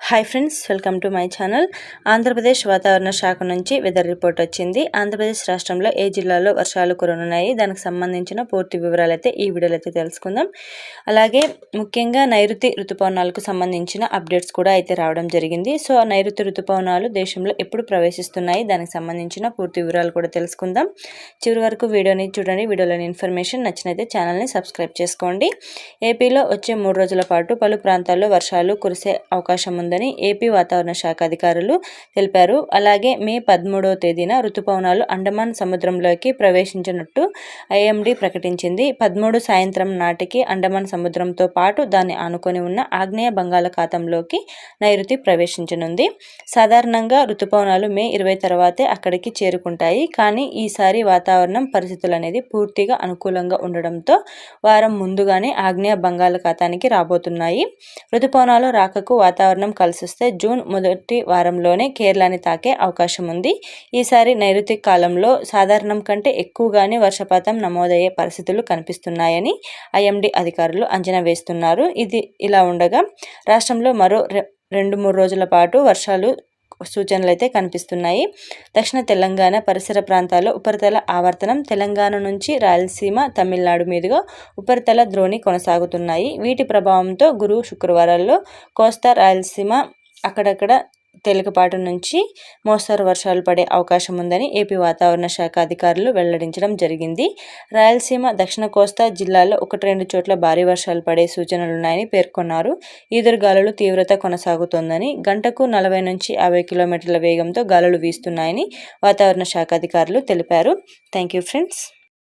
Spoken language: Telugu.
Hi friends welcome to my channel Andhra Pradesh వాతావరణ శాఖ నుంచి వెదర్ రిపోర్ట్ వచ్చింది. ఆంధ్రప్రదేశ్ రాష్ట్రంలో ఏ జిల్లాలో వర్షాలు కురనున్నాయి? దానికి సంబంధించిన పూర్తి వివరాలు అయితే ఈ వీడియోలో అయితే తెలుసుకుందాం. అలాగే ముఖ్యంగా నైరుతి ఋతుపవనాలకు సంబంధించిన అప్డేట్స్ కూడా అయితే రావడం జరిగింది. సో నైరుతి ఋతుపవనాలు దేశంలో ఎప్పుడు ప్రవేశిస్తున్నాయి? దానికి సంబంధించిన పూర్తి వివరాలు కూడా తెలుసుకుందాం. చివరి వరకు వీడియోని చూడండి. వీడియోలోని ఇన్ఫర్మేషన్ నచ్చినైతే ఛానల్ని సబ్స్క్రైబ్ చేసుకోండి. ఏపీలో వచ్చే మూడు రోజుల పాటు పలు ప్రాంతాల్లో వర్షాలు కురిసే అవకాశం ఉంది. ఉందని ఏపీ వాతావరణ శాఖ అధికారులు తెలిపారు. అలాగే మే పదమూడవ తేదీన రుతుపవనాలు అండమాన్ సముద్రంలోకి ప్రవేశించినట్టు ఐఎండీ ప్రకటించింది. పదమూడు సాయంత్రం నాటికి అండమాన్ సముద్రంతో పాటు దాన్ని ఆనుకొని ఉన్న ఆగ్నేయ బంగాళాఖాతంలోకి నైరుతి ప్రవేశించనుంది. సాధారణంగా రుతుపవనాలు మే ఇరవై తర్వాతే అక్కడికి చేరుకుంటాయి. కానీ ఈసారి వాతావరణం పరిస్థితులు అనేది పూర్తిగా అనుకూలంగా ఉండడంతో వారం ముందుగానే ఆగ్నేయ బంగాళాఖాతానికి రాబోతున్నాయి. రుతుపవనాలు రాకకు వాతావరణం కలిసిస్తే జూన్ మొదటి వారంలోనే కేరళని తాకే అవకాశం ఉంది. ఈసారి నైరుతి కాలంలో సాధారణం కంటే ఎక్కువగానే వర్షపాతం నమోదయ్యే పరిస్థితులు కనిపిస్తున్నాయని ఐఎండీ అధికారులు అంచనా వేస్తున్నారు. ఇది ఇలా ఉండగా రాష్ట్రంలో మరో రెండు మూడు రోజుల పాటు వర్షాలు సూచనలు అయితే కనిపిస్తున్నాయి. దక్షిణ తెలంగాణ పరిసర ప్రాంతాల్లో ఉపరితల ఆవర్తనం తెలంగాణ నుంచి రాయలసీమ తమిళనాడు మీదుగా ఉపరితల ద్రోణి కొనసాగుతున్నాయి. వీటి ప్రభావంతో గురు శుక్రవారాల్లో కోస్తా రాయలసీమ అక్కడక్కడ తేలికపాటు నుంచి మోస్తరు వర్షాలు పడే అవకాశం ఉందని ఏపీ వాతావరణ శాఖ అధికారులు వెల్లడించడం జరిగింది. రాయలసీమ దక్షిణ కోస్తా జిల్లాలో ఒకటి రెండు చోట్ల భారీ వర్షాలు పడే సూచనలున్నాయని పేర్కొన్నారు. ఈదురుగాలులు తీవ్రత కొనసాగుతోందని గంటకు నలభై నుంచి యాభై కిలోమీటర్ల వేగంతో గాలులు వీస్తున్నాయని వాతావరణ శాఖ అధికారులు తెలిపారు. Thank you friends.